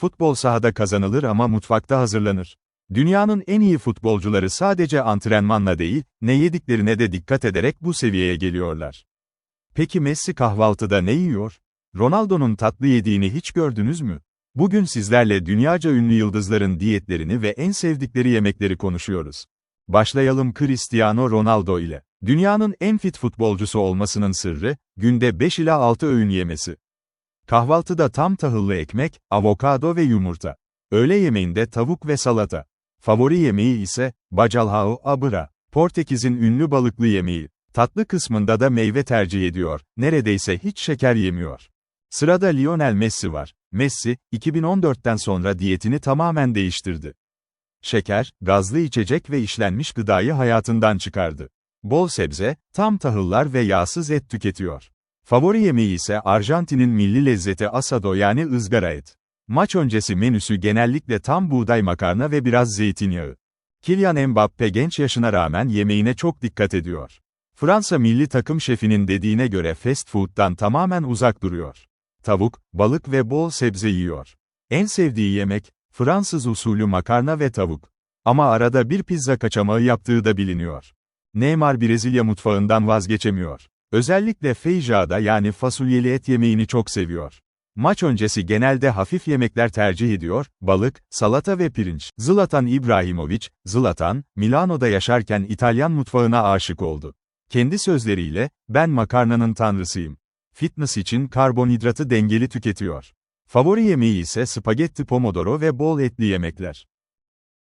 Futbol sahada kazanılır ama mutfakta hazırlanır. Dünyanın en iyi futbolcuları sadece antrenmanla değil, ne yediklerine de dikkat ederek bu seviyeye geliyorlar. Peki Messi kahvaltıda ne yiyor? Ronaldo'nun tatlı yediğini hiç gördünüz mü? Bugün sizlerle dünyaca ünlü yıldızların diyetlerini ve en sevdikleri yemekleri konuşuyoruz. Başlayalım Cristiano Ronaldo ile. Dünyanın en fit futbolcusu olmasının sırrı, günde 5 ila 6 öğün yemesi. Kahvaltıda tam tahıllı ekmek, avokado ve yumurta. Öğle yemeğinde tavuk ve salata. Favori yemeği ise, bacalhau abra, Portekiz'in ünlü balıklı yemeği. Tatlı kısmında da meyve tercih ediyor, neredeyse hiç şeker yemiyor. Sırada Lionel Messi var. Messi, 2014'ten sonra diyetini tamamen değiştirdi. Şeker, gazlı içecek ve işlenmiş gıdayı hayatından çıkardı. Bol sebze, tam tahıllar ve yağsız et tüketiyor. Favori yemeği ise Arjantin'in milli lezzeti asado yani ızgara et. Maç öncesi menüsü genellikle tam buğday makarna ve biraz zeytinyağı. Kylian Mbappe genç yaşına rağmen yemeğine çok dikkat ediyor. Fransa milli takım şefinin dediğine göre fast food'dan tamamen uzak duruyor. Tavuk, balık ve bol sebze yiyor. En sevdiği yemek, Fransız usulü makarna ve tavuk. Ama arada bir pizza kaçamağı yaptığı da biliniyor. Neymar Brezilya mutfağından vazgeçemiyor. Özellikle feijoada yani fasulyeli et yemeğini çok seviyor. Maç öncesi genelde hafif yemekler tercih ediyor, balık, salata ve pirinç. Zlatan İbrahimovic, Zlatan, Milano'da yaşarken İtalyan mutfağına aşık oldu. Kendi sözleriyle, ben makarnanın tanrısıyım. Fitness için karbonhidratı dengeli tüketiyor. Favori yemeği ise spagetti pomodoro ve bol etli yemekler.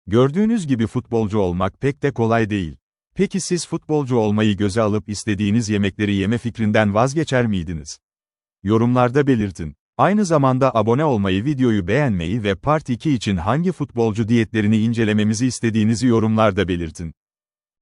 Gördüğünüz gibi futbolcu olmak pek de kolay değil. Peki siz futbolcu olmayı göze alıp istediğiniz yemekleri yeme fikrinden vazgeçer miydiniz? Yorumlarda belirtin. Aynı zamanda abone olmayı, videoyu beğenmeyi ve Part 2 için hangi futbolcu diyetlerini incelememizi istediğinizi yorumlarda belirtin.